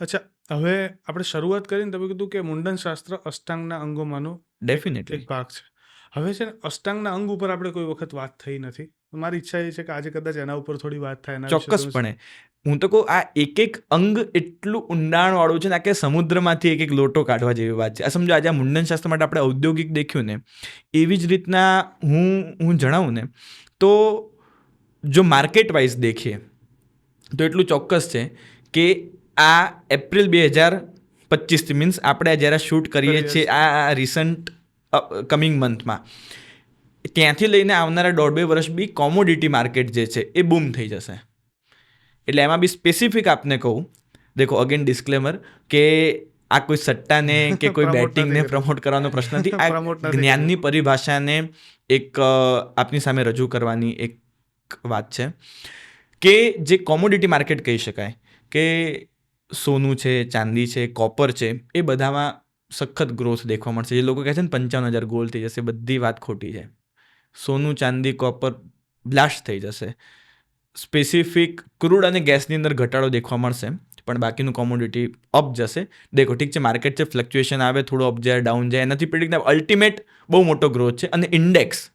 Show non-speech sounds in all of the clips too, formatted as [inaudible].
અચ્છા હવે આપણે શરૂઆત કરીને તમે કીધું કે મુંડન શાસ્ત્ર અષ્ટાંગના અંગોમાંનો ડેફિનેટલી એક ભાગ છે. હવે છે ને અષ્ટાંગના અંગ ઉપર આપણે કોઈ વખત વાત થઈ નથી. મારી ઈચ્છા એ છે કે આજે કદાચ એના ઉપર થોડી વાત થાય એના ચોક્કસપણે. હું તો કહું આ એક એક અંગ એટલું ઊંડાણવાળું છે ને આ કે સમુદ્રમાંથી એક એક લોટો કાઢવા જેવી વાત છે. આ સમજો આજે આ મુંડન શાસ્ત્ર માટે આપણે ઔદ્યોગિક દેખ્યું ને એવી જ રીતના હું હું જણાવું ને તો જો માર્કેટ વાઇઝ દેખીએ તો એટલું ચોક્કસ છે કે આ એપ્રિલ બે હજાર પચીસથી મીન્સ આપણે જ્યારે શૂટ કરીએ છીએ આ રિસન્ટ કમિંગ મંથમાં ત્યાંથી લઈને આવનારા દોઢ બે વર્ષ બી કોમોડિટી માર્કેટ જે છે એ બૂમ થઈ જશે. એટલે એમાં બી સ્પેસિફિક આપને કહું દેખો અગેન ડિસ્ક્લેમર કે આ કોઈ સટ્ટાને કે કોઈ [laughs] બેટિંગને પ્રમોટ કરવાનો પ્રશ્ન નથી. આ [laughs] જ્ઞાનની પરિભાષાને એક આપની સામે રજૂ કરવાની એક વાત છે કે જે કોમોડિટી માર્કેટ કહી શકાય. કે સોનું છે, ચાંદી છે કોપર છે, એ બધામાં સખત ગ્રોથ દેખવા મળશે. જે લોકો કહે છે ને, પંચાવન હજાર ગોલ થઈ જશે, બધી વાત ખોટી છે. સોનું, ચાંદી કોપર બ્લાસ્ટ થઈ જશે. સ્પેસિફિક ક્રૂડ અને ગેસની અંદર ઘટાડો દેખવા મળશે, પણ બાકીનું કોમોડિટી અપ જશે. દેખો, ઠીક છે માર્કેટ છે ફ્લક્ચ્યુએશન આવે, થોડું અપ જાય ડાઉન જાય, એનાથી પ્રિડિક્ટ અલ્ટિમેટ બહુ મોટો ગ્રોથ છે. અને ઇન્ડેક્સ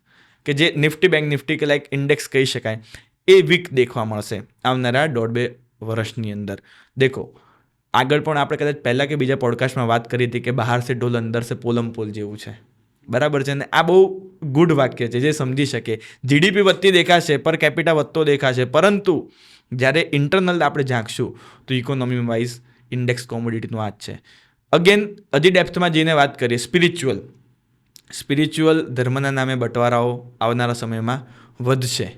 કે જે નિફ્ટી બેંક નિફ્ટી કે લાઈક ઇન્ડેક્સ કહી શકાય, એ વીક દેખવા મળશે આવનારા દોઢ બે વર્ષની અંદર. દેખો આગળ પણ આપણે કદાચ પહેલાં કે બીજા પોડકાસ્ટમાં વાત કરી હતી કે બહાર સે ઢોલ, અંદર સે પોલમ પોલ જેવું છે. બરાબર છે ને? આ બહુ ગુડ વાક્ય છે જે સમજી શકે. જીડીપી વધતી દેખાશે, પર કેપિટા વધતો દેખાશે. પરંતુ જ્યારે ઇન્ટરનલ આપણે ઝાંકશું તો ઇકોનોમી વાઇઝ ઇન્ડેક્સ કોમોડિટીનું આ જ છે. અગેન હજી ડેપ્થમાં જઈને વાત કરીએ. સ્પિરિચ્યુઅલ સ્પિરિચ્યુઅલ ધર્મના નામે બટવારાઓ આવનારા સમયમાં વધશે.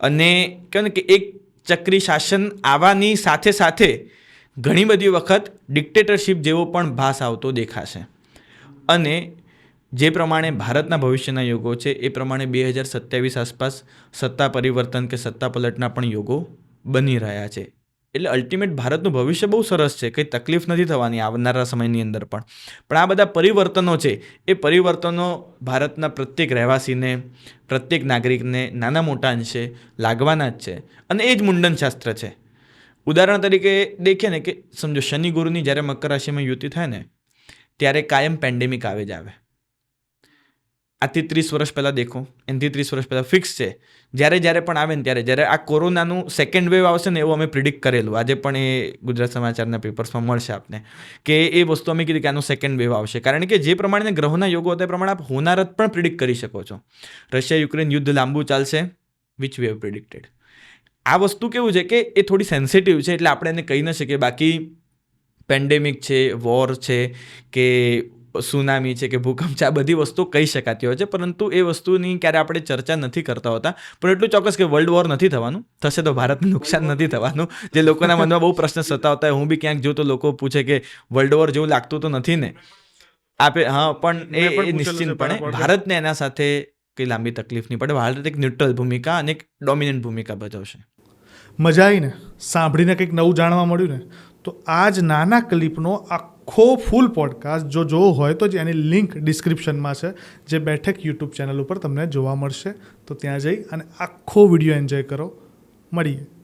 અને કહેવાય ને કે એક ચક્રી શાસન આવવાની સાથે સાથે ઘણી બધી વખત ડિક્ટેટરશીપ જેવો પણ ભાસ આવતો દેખાશે. અને જે પ્રમાણે ભારતના ભવિષ્યના યોગો છે, એ પ્રમાણે બે હજાર સત્યાવીસ આસપાસ સત્તા પરિવર્તન કે સત્તા પલટના પણ યોગો બની રહ્યા છે. એટલે અલ્ટિમેટ ભારતનું ભવિષ્ય બહુ સરસ છે, કંઈ તકલીફ નથી થવાની આવનારા સમયની અંદર પણ. પણ આ બધા પરિવર્તનો છે, એ પરિવર્તનો ભારતના પ્રત્યેક રહેવાસીને, પ્રત્યેક નાગરિકને નાના મોટા અંશે લાગવાના જ છે. અને એ જ મુંડન શાસ્ત્ર છે. ઉદાહરણ તરીકે દેખીએ ને કે સમજો શનિ ગુરુની જ્યારે મકર રાશિમાં યુતિ થાય ને, ત્યારે કાયમ પેન્ડેમિક આવે જ આવે. આથી ત્રીસ વર્ષ પહેલાં દેખો, એનાથી ત્રીસ વર્ષ પહેલાં ફિક્સ છે. જ્યારે જ્યારે પણ આવે ને ત્યારે, જ્યારે આ કોરોનાનું સેકન્ડ વેવ આવશે ને એવું અમે પ્રિડિક્ટ કરેલું. આજે પણ એ ગુજરાત સમાચારના પેપર્સમાં મળશે આપને કે એ વસ્તુ અમે કીધી કે આનું સેકન્ડ વેવ આવશે. કારણ કે જે પ્રમાણે ગ્રહોના યોગો હતા એ પ્રમાણે આપ હોનારત પણ પ્રિડિક્ટ કરી શકો છો. રશિયા યુક્રેન યુદ્ધ લાંબુ ચાલશે વિચ વેવ પ્રિડિક્ટેડ આ વસ્તુ કેવું છે કે એ થોડી સેન્સિટિવ છે એટલે આપણે એને કહી ન શકીએ. બાકી પેન્ડેમિક છે વોર છે કે સુનામી છે કે ભૂકંપ છે આ બધી વસ્તુ કહી શકાતી હોય છે. પરંતુ એ વસ્તુની ક્યારે આપણે ચર્ચા નથી કરતા હોતા. પણ એટલું ચોક્કસ કે વર્લ્ડ વોર નથી થવાનું. થશે તો ભારતને નુકસાન નથી થવાનું. જે લોકોના મનમાં બહુ પ્રશ્ન સતાવતા હોય. હું બી ક્યાંક જોઉં તો લોકો પૂછે કે વર્લ્ડ વોર જેવું લાગતું તો નથી ને? આપે હા પણ એ નિશ્ચિતપણે ભારતને એના સાથે કંઈ લાંબી તકલીફ નહીં પડે. ભારત એક ન્યુટ્રલ ભૂમિકા અને એક ડોમિનન્ટ ભૂમિકા ભજવશે. મજા આવી ને? સાંભળીને કંઈક નવું જાણવા મળ્યું ને, તો આ જ નાના ક્લિપનો આખો ફૂલ પોડકાસ્ટ જો જોવો હોય તો જ એની લિંક ડિસ્ક્રિપ્શનમાં છે, જે બેઠક યુટ્યુબ ચેનલ ઉપર તમને જોવા મળશે. તો ત્યાં જઈ અને આખો વીડિયો એન્જોય કરો. મળીએ.